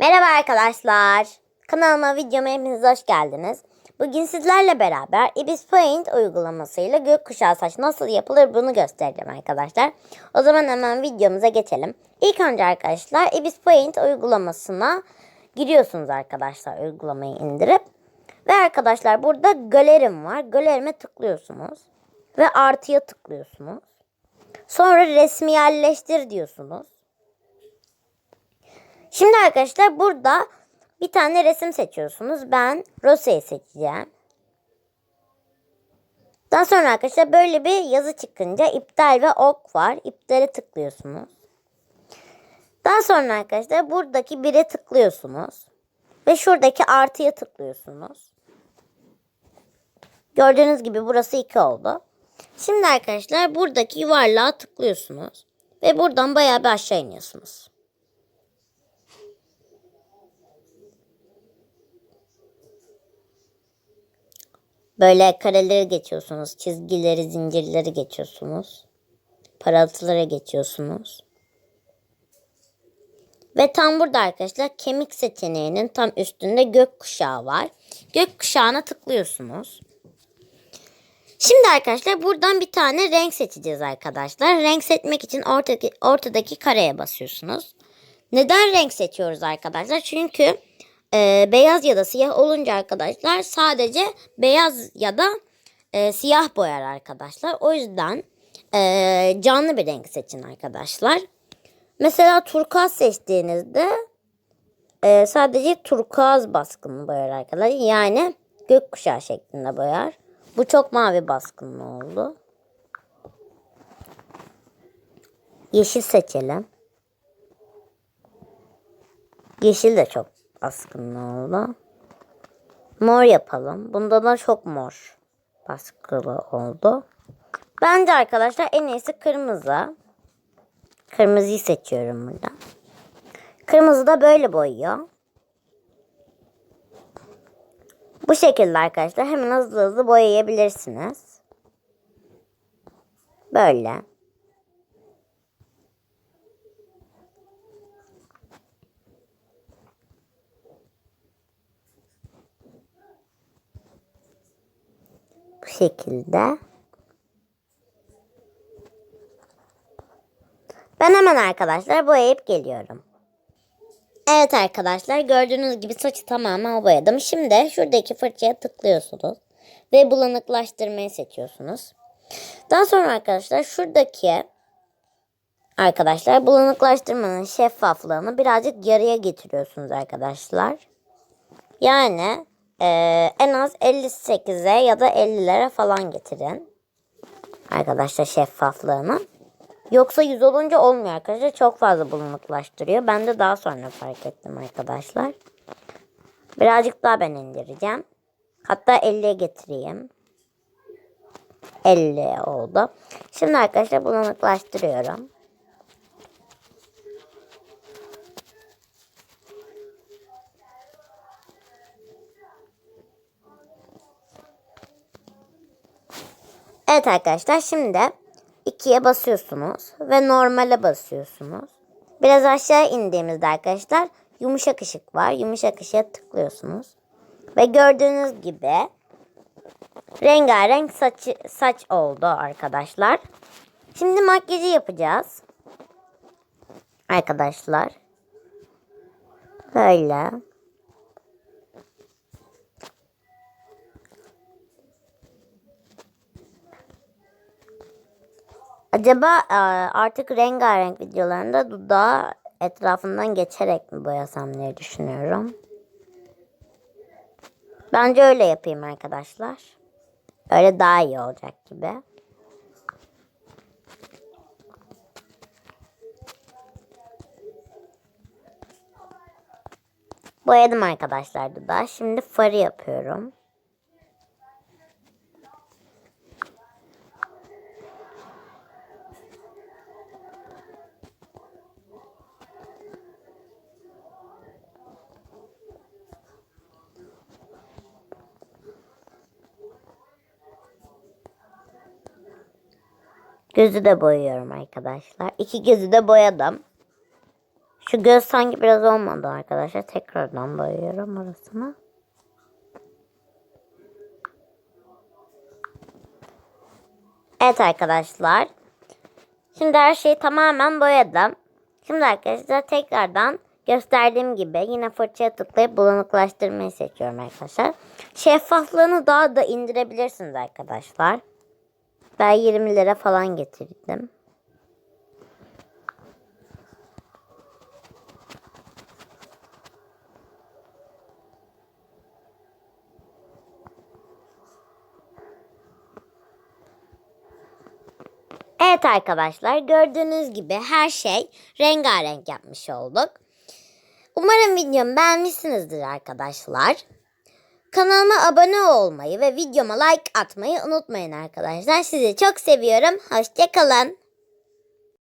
Merhaba arkadaşlar. Kanalıma videoma hepiniz hoş geldiniz. Bugün sizlerle beraber Ibis Paint uygulamasıyla gökkuşağı saç nasıl yapılır bunu göstereceğim arkadaşlar. O zaman hemen videomuza geçelim. İlk önce arkadaşlar Ibis Paint uygulamasına giriyorsunuz arkadaşlar uygulamayı indirip. Ve arkadaşlar burada galerim var. Galerime tıklıyorsunuz. Ve artıya tıklıyorsunuz. Sonra resmi yerleştir diyorsunuz. Şimdi arkadaşlar burada bir tane resim seçiyorsunuz. Ben Rose'yi seçeceğim. Daha sonra arkadaşlar böyle bir yazı çıkınca iptal ve ok var. İptale tıklıyorsunuz. Daha sonra arkadaşlar buradaki bire tıklıyorsunuz. Ve şuradaki artıya tıklıyorsunuz. Gördüğünüz gibi burası 2 oldu. Şimdi arkadaşlar buradaki yuvarlığa tıklıyorsunuz. Ve buradan bayağı bir aşağı iniyorsunuz. Böyle kareleri geçiyorsunuz. Çizgileri, zincirleri geçiyorsunuz. Paraltılara geçiyorsunuz. Ve tam burada arkadaşlar kemik seçeneğinin tam üstünde gökkuşağı var. Gökkuşağına tıklıyorsunuz. Şimdi arkadaşlar buradan bir tane renk seçeceğiz arkadaşlar. Renk seçmek için ortadaki, ortadaki kareye basıyorsunuz. Neden renk seçiyoruz arkadaşlar? Çünkü e, beyaz ya da siyah olunca arkadaşlar sadece beyaz ya da e, siyah boyar arkadaşlar. O yüzden e, canlı bir renk seçin arkadaşlar. Mesela turkuaz seçtiğinizde e, sadece turkuaz baskınlı boyar arkadaşlar. Yani gökkuşağı şeklinde boyar. Bu çok mavi baskınlı oldu. Yeşil seçelim. Yeşil de çok baskınlı oldu. Mor yapalım. Bunda da çok mor baskılı oldu. Bence arkadaşlar en iyisi kırmızı. Kırmızıyı seçiyorum burada. Kırmızı da böyle boyuyor. Bu şekilde arkadaşlar hemen hızlı hızlı boyayabilirsiniz. Böyle. Bu şekilde. Ben hemen arkadaşlar boyayıp geliyorum. Evet arkadaşlar gördüğünüz gibi saçı tamamen boyadım. Şimdi şuradaki fırçaya tıklıyorsunuz. Ve bulanıklaştırmayı seçiyorsunuz. Daha sonra arkadaşlar şuradaki arkadaşlar bulanıklaştırmanın şeffaflığını birazcık yarıya getiriyorsunuz arkadaşlar. Yani e, en az 58'e ya da 50'lere falan getirin. Arkadaşlar şeffaflığını. Yoksa 100 olunca olmuyor arkadaşlar. Çok fazla bulanıklaştırıyor. Ben de daha sonra fark ettim arkadaşlar. Birazcık daha ben indireceğim. Hatta 50'ye getireyim. 50 oldu. Şimdi arkadaşlar bulanıklaştırıyorum. Evet arkadaşlar şimdi 2'ye basıyorsunuz ve normale basıyorsunuz. Biraz aşağı indiğimizde arkadaşlar yumuşak ışık var. Yumuşak ışığa tıklıyorsunuz. Ve gördüğünüz gibi rengarenk saç, saç oldu arkadaşlar. Şimdi makyajı yapacağız. Arkadaşlar. Böyle. Acaba e, artık rengarenk videolarında dudağı etrafından geçerek mi boyasam diye düşünüyorum. Bence öyle yapayım arkadaşlar. Öyle daha iyi olacak gibi. Boyadım arkadaşlar dudağı. Şimdi farı yapıyorum. Gözü de boyuyorum arkadaşlar. İki gözü de boyadım. Şu göz sanki biraz olmadı arkadaşlar. Tekrardan boyuyorum orasını. Evet arkadaşlar. Şimdi her şeyi tamamen boyadım. Şimdi arkadaşlar tekrardan gösterdiğim gibi yine fırçaya tıklayıp bulanıklaştırmayı seçiyorum arkadaşlar. Şeffaflığını daha da indirebilirsiniz arkadaşlar. Ben 20 lira falan getirdim. Evet arkadaşlar gördüğünüz gibi her şey rengarenk yapmış olduk. Umarım videomu beğenmişsinizdir arkadaşlar. Kanalıma abone olmayı ve videoma like atmayı unutmayın arkadaşlar. Sizi çok seviyorum. Hoşçakalın.